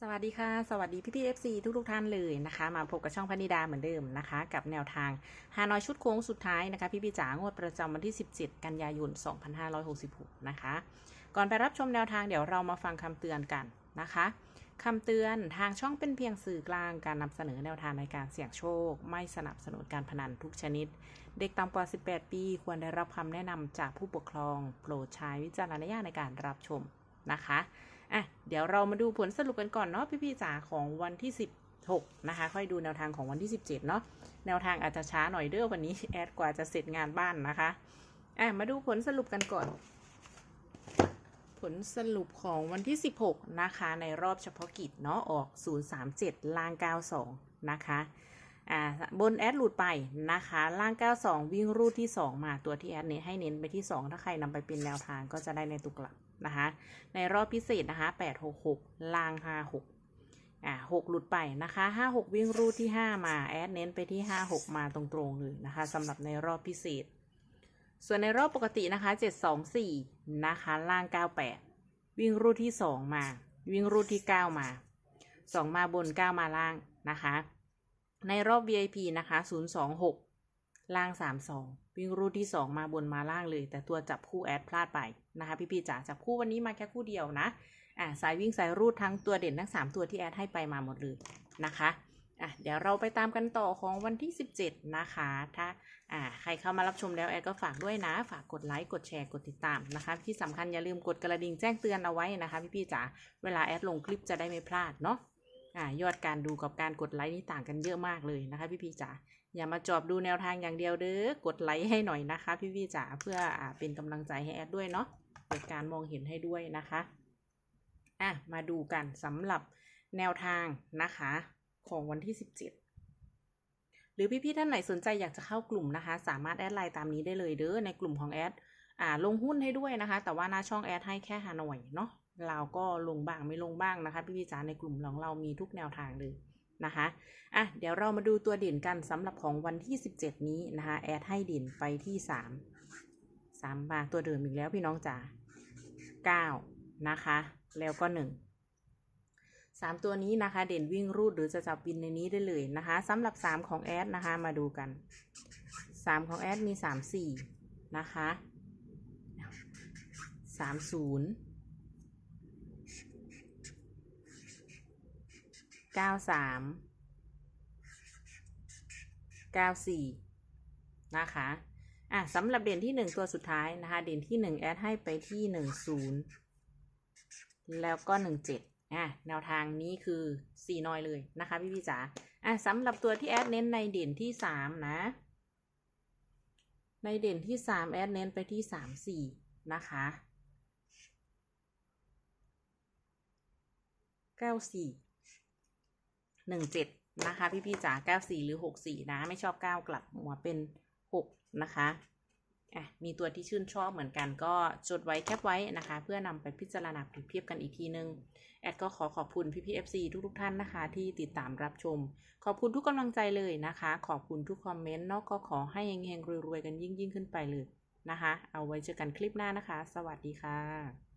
สวัสดีค่ะ สวัสดีพี่พี่เอฟซีทุกทุกท่านเลยนะคะ มาพบกับช่องพนิดาเหมือนเดิมนะคะ กับแนวทางฮานอยชุดโค้งสุดท้ายนะคะ พี่พี่จ๋างวดประจำวันที่ 17 กันยายน 2566 นะคะ ก่อนไปรับชมแนวทางเดี๋ยวเรามาฟังคำเตือนกันนะคะคำเตือนทางช่องเป็นเพียงสื่อกลางการนำเสนอแนวทางในการเสี่ยงโชค ไม่สนับสนุนการพนันทุกชนิด เด็กต่ำกว่า 18 ปี ควรได้รับคำแนะนำจากผู้ปกครอง โปรดใช้วิจารณญาณในการรับชมนะคะ อะเดี๋ยวเรามาดูผลสรุปกันก่อนเนาะพี่ๆจ๋าของวันที่ 16 นะคะ ค่อยดูแนวทางของวันที่ 17 เนาะแนวทางอาจจะช้าหน่อยเด้อวันนี้แอดกว่าจะเสร็จงานบ้านนะคะอะมาดูผลสรุปกันก่อน ผลสรุปของวันที่ 16 นะคะ ในรอบเฉพาะกิจเนาะออก 037 ลาง92 นะคะ อ่าบนแอดหลุดไปนะคะ ล่าง 92 วิ่งรูดที่ 2 มาตัวที่แอดเน้นให้เน้นไปที่ 2 ถ้าใครนำไปเป็นแนวทางก็จะได้ในตุกกลับนะคะ ในรอบพิเศษนะคะ 866 ล่าง 56 อ่า 6 หลุดไปนะคะ 56 วิ่งรูดที่ 5 มาแอดเน้นไปที่ 56 มาตรงๆเลยนะคะสำหรับในรอบพิเศษ ส่วนในรอบปกตินะคะ 724 นะคะ ล่าง 98 วิ่งรูดที่ 2 มา วิ่งรูดที่ 9 มา 2 มาบน 9 มาล่างนะคะ ในรอบ VIP นะคะ 026 ล่าง 32 วิ่งรูดที่ 2 มาบนมาล่างเลย แต่ตัวจับคู่แอดพลาดไปนะคะ พี่ๆจ๋าจับคู่วันนี้มาแค่คู่เดียวนะ อ่าสายวิ่งสายรูดทั้งตัวเด่นทั้ง 3 ตัวที่แอดให้ไปมาหมดเลยนะคะอะเดี๋ยวเราไปตามกันต่อของวันที่ 17 นะคะ ถ้าอ่าใครเข้ามารับชมแล้วแอดก็ฝากด้วยนะ ฝากกดไลค์ กดแชร์ กดติดตามนะคะ ที่สำคัญอย่าลืมกดกระดิ่งแจ้งเตือนเอาไว้นะคะ พี่ๆจ๋า เวลาแอดลงคลิปจะได้ไม่พลาดเนาะ อ่ายอดการดูกับการกดไลค์นี่ต่างกันเยอะมากเลยนะคะ พี่ๆจ๋าอย่ามาจอบดูแนวทางอย่างเดียวเด้อกดไลค์ให้หน่อยนะคะ พี่พี่จ๋าเพื่ออ่าเป็นกำลังใจให้แอดด้วยเนาะเปิดการมองเห็นให้ด้วยนะคะอะมาดูกันสำหรับแนวทางนะคะของวันที่ 17หรือพี่ๆท่านไหนสนใจอยากจะเข้ากลุ่มนะคะ สามารถแอดไลน์ตามนี้ได้เลยเด้อในกลุ่มของแอด อ่าลงหุ้นให้ด้วยนะคะ แต่ว่าหน้าช่องแอดให้แค่ฮานอยเนาะเราก็ลงบ้างไม่ลงบ้างนะคะ พี่พี่จ๋าในกลุ่มของเรามีทุกแนวทางเลยนะคะอะเดี๋ยวเรามาดูตัวเด่นกันสำหรับของวันที่ 17 นี้นะคะแอดให้เด่นไปที่ 3 3มาตัวเดิมอีกแล้วพี่น้องจ๋า9นะคะ แล้วก็1 3ตัวนี้นะคะ เด่นวิ่งรูดหรือจะจับวินในนี้ได้เลยนะคะสำหรับ3ของแอดนะคะมาดูกัน3ของแอดมี3 4นะคะ 30เก้าสามเก้าสี่นะคะอะสำหรับเด่นที่หนึ่งตัวสุดท้ายนะคะ เด่นที่หนึ่งแอดให้ไปที่หนึ่งศูนย์แล้วก็หนึ่งเจ็ดอะแนวทางนี้คือสี่นอยเลยนะคะพี่พี่จ๋าอะสำหรับตัวที่แอดเน้นในเด่นที่สามนะ ในเด่นที่สามแอดเน้นไปที่สามสี่นะคะ เก้าสี่หนึ่งเจ็ดนะคะ พี่พี่ๆจ๋าเก้าสี่หรือหกสี่นะ ไม่ชอบเก้ากลับหัวเป็นหกนะคะอะมีตัวที่ชื่นชอบเหมือนกันก็จดไว้แคปไว้นะคะ เพื่อนำไปพิจารณาเปรียบเทียบกันอีกทีนึง แอดก็ขอขอบคุณพี่พี่เอฟซีทุกๆท่านนะคะ ที่ติดตามรับชม ขอบคุณทุกกำลังใจเลยนะคะ ขอบคุณทุกคอมเมนต์เนาะก็ขอให้เฮงๆรวยๆกันยิ่งๆขึ้นไปเลยนะคะ เอาไว้เจอกันคลิปหน้านะคะ สวัสดีค่ะ